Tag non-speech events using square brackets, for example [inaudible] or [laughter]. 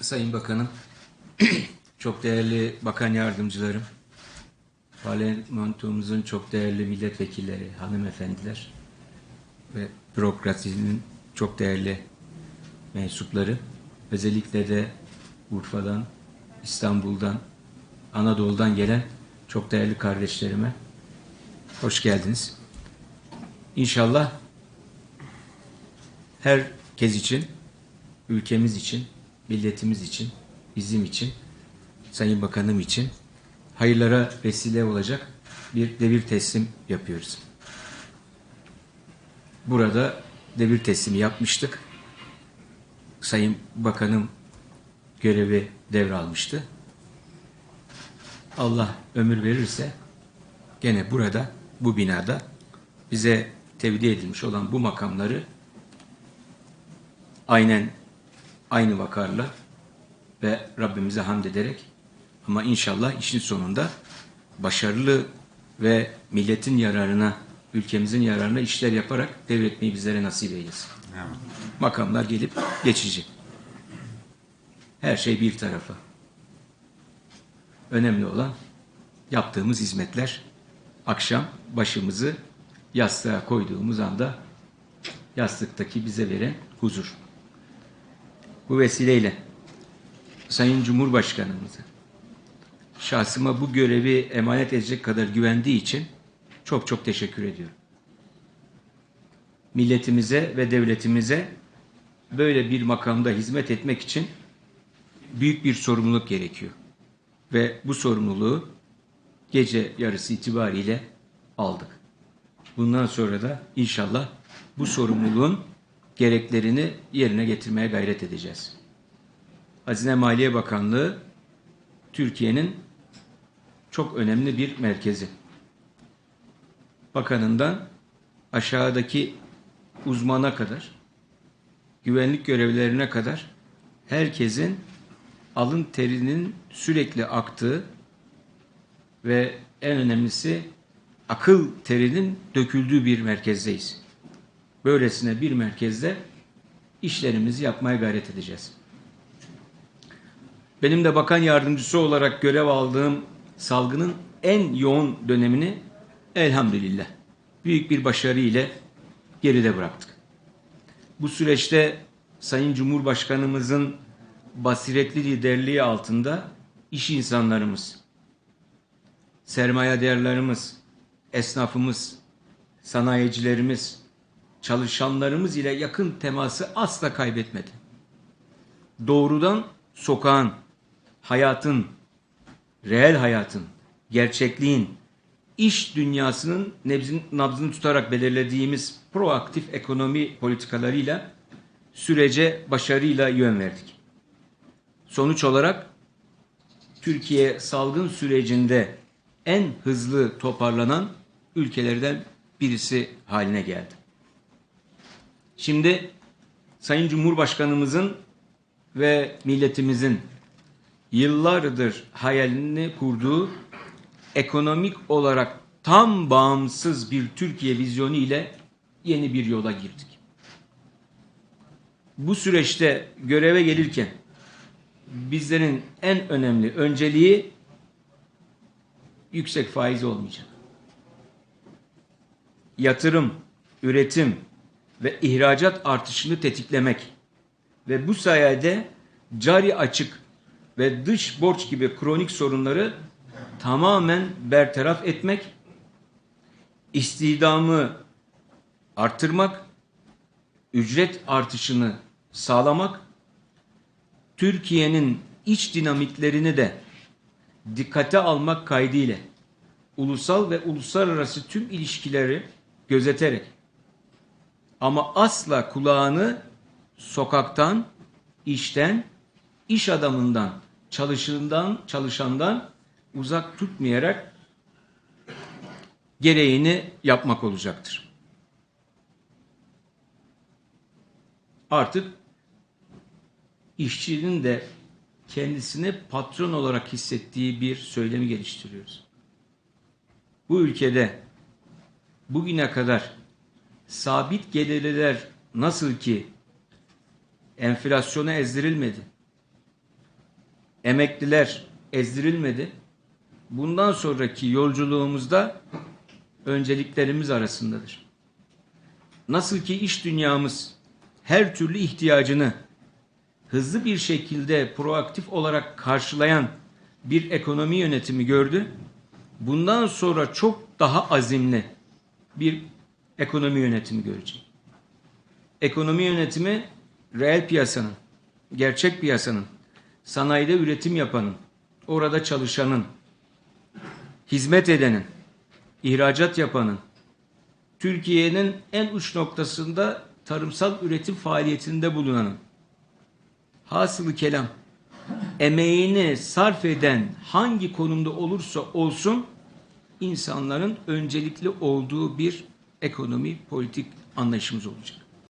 Sayın Bakanım, [clears throat] çok değerli bakan yardımcılarım, parlamentomuzun çok değerli milletvekilleri, hanımefendiler ve bürokrasinin çok değerli mensupları, özellikle de Urfa'dan, İstanbul'dan, Anadolu'dan gelen çok değerli kardeşlerime hoş geldiniz. İnşallah herkes için, ülkemiz için, milletimiz için, bizim için, Sayın Bakanım için hayırlara vesile olacak bir devir teslim yapıyoruz. Burada devir teslimi yapmıştık. Sayın Bakanım görevi devralmıştı. Allah ömür verirse gene burada, bu binada bize tevdi edilmiş olan bu makamları aynen aynı vakarla ve Rabbimize hamd ederek ama inşallah işin sonunda başarılı ve milletin yararına, ülkemizin yararına işler yaparak devretmeyi bizlere nasip eylesin. Makamlar gelip geçici. Her şey bir tarafa. Önemli olan yaptığımız hizmetler akşam başımızı yastığa koyduğumuz anda yastıktaki bize veren huzur. Bu vesileyle Sayın Cumhurbaşkanımıza şahsıma bu görevi emanet edecek kadar güvendiği için çok çok teşekkür ediyorum. Milletimize ve devletimize böyle bir makamda hizmet etmek için büyük bir sorumluluk gerekiyor. Ve bu sorumluluğu gece yarısı itibariyle aldık. Bundan sonra da inşallah bu sorumluluğun gereklerini yerine getirmeye gayret edeceğiz. Hazine Maliye Bakanlığı Türkiye'nin çok önemli bir merkezi. Bakanından aşağıdaki uzmana kadar, güvenlik görevlilerine kadar herkesin alın terinin sürekli aktığı ve en önemlisi akıl terinin döküldüğü bir merkezdeyiz. Böylesine bir merkezde işlerimizi yapmaya gayret edeceğiz. Benim de bakan yardımcısı olarak görev aldığım salgının en yoğun dönemini elhamdülillah büyük bir başarı ile geride bıraktık. Bu süreçte Sayın Cumhurbaşkanımızın basiretli liderliği altında iş insanlarımız, sermayedarlarımız, esnafımız, sanayicilerimiz, çalışanlarımız ile yakın teması asla kaybetmedi. Doğrudan sokağın, hayatın, reel hayatın, gerçekliğin, iş dünyasının nebzin, nabzını tutarak belirlediğimiz proaktif ekonomi politikalarıyla sürece başarıyla yön verdik. Sonuç olarak Türkiye salgın sürecinde en hızlı toparlanan ülkelerden birisi haline geldi. Şimdi Sayın Cumhurbaşkanımızın ve milletimizin yıllardır hayalini kurduğu ekonomik olarak tam bağımsız bir Türkiye vizyonu ile yeni bir yola girdik. Bu süreçte göreve gelirken bizlerin en önemli önceliği yüksek faiz olmayacak. Yatırım, üretim ve ihracat artışını tetiklemek. Ve bu sayede cari açık ve dış borç gibi kronik sorunları tamamen bertaraf etmek, istihdamı arttırmak, ücret artışını sağlamak, Türkiye'nin iç dinamiklerini de dikkate almak kaydıyla ulusal ve uluslararası tüm ilişkileri gözeterek ama asla kulağını sokaktan, işten, iş adamından, çalışandan, çalışandan uzak tutmayarak gereğini yapmak olacaktır. Artık işçinin de kendisini patron olarak hissettiği bir söylemi geliştiriyoruz. Bu ülkede bugüne kadar sabit gelirler nasıl ki enflasyona ezdirilmedi, emekliler ezdirilmedi. Bundan sonraki yolculuğumuzda önceliklerimiz arasındadır. Nasıl ki iş dünyamız her türlü ihtiyacını hızlı bir şekilde proaktif olarak karşılayan bir ekonomi yönetimi gördü. Bundan sonra çok daha azimli bir ekonomi yönetimi görecek. Ekonomi yönetimi reel piyasanın, gerçek piyasanın, sanayide üretim yapanın, orada çalışanın, hizmet edenin, ihracat yapanın, Türkiye'nin en uç noktasında tarımsal üretim faaliyetinde bulunanın, hasılı kelam, emeğini sarf eden hangi konumda olursa olsun insanların öncelikli olduğu bir ekonomi politik anlayışımız olacak.